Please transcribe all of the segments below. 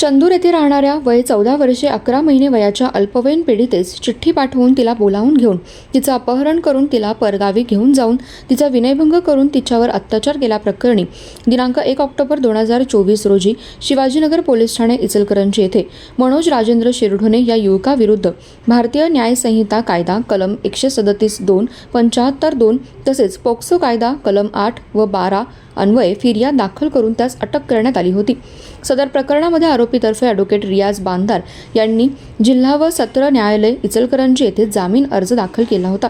चंदूर येथे राहणाऱ्या वय चौदा वर्षे अकरा महिने वयाच्या अल्पवयीन पीडितेस चिठ्ठी पाठवून तिला बोलावून घेऊन तिचं अपहरण करून तिला परगावी घेऊन जाऊन तिचा विनयभंग करून तिच्यावर अत्याचार केल्याप्रकरणी दिनांक एक ऑक्टोबर दोन हजार चोवीस रोजी शिवाजीनगर पोलीस ठाणे इचलकरंजी येथे मनोज राजेंद्र शिरढोणे या युवकाविरुद्ध भारतीय न्यायसंहिता कायदा कलम एकशे सदतीस दोन पंच्याहत्तर दोन तसेच पोक्सो कायदा कलम आठ व बारा अन्वये फिर्याद दाखल करून त्यास अटक करण्यात आली होती. सदर प्रकरणामध्ये आरोपीतर्फे ॲडव्होकेट रियाज बांदार यांनी जिल्हा व सत्र न्यायालय इचलकरंजी येथे जामीन अर्ज दाखल केला होता.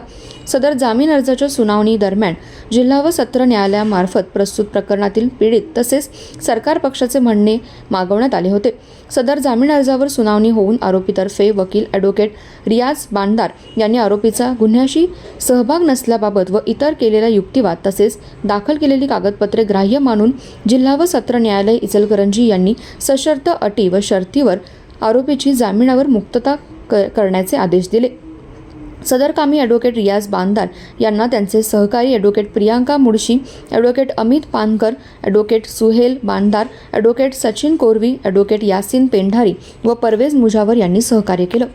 सदर जामीन अर्जाच्या सुनावणी दरम्यान जिल्हा व सत्र न्यायालयामार्फत प्रस्तुत प्रकरणातील पीडित तसेच सरकार पक्षाचे म्हणणे मागवण्यात आले होते. सदर जामीन अर्जावर सुनावणी होऊन आरोपीतर्फे वकील ॲडव्होकेट रियाज बांदार यांनी आरोपीचा गुन्ह्याशी सहभाग नसल्याबाबत व इतर केलेला युक्तिवाद तसेच दाखल केलेली कागदपत्रे ग्राह्य मानून जिल्हा व सत्र न्यायालय इचलकरंजी यांनी सशर्त अटी व शर्तीवर आरोपीची जामिनावर मुक्तता क करण्याचे आदेश दिले. सदर कामी ॲडव्होकेट रियाज बांदार यांना त्यांचे सहकारी advocate Priyanka Mulshi advocate Amit Pankar advocate Suhel Bandar advocate Sachin Korvi advocate Yasin Pendhari व परवेज मुजावर यांनी सहकार्य केलं.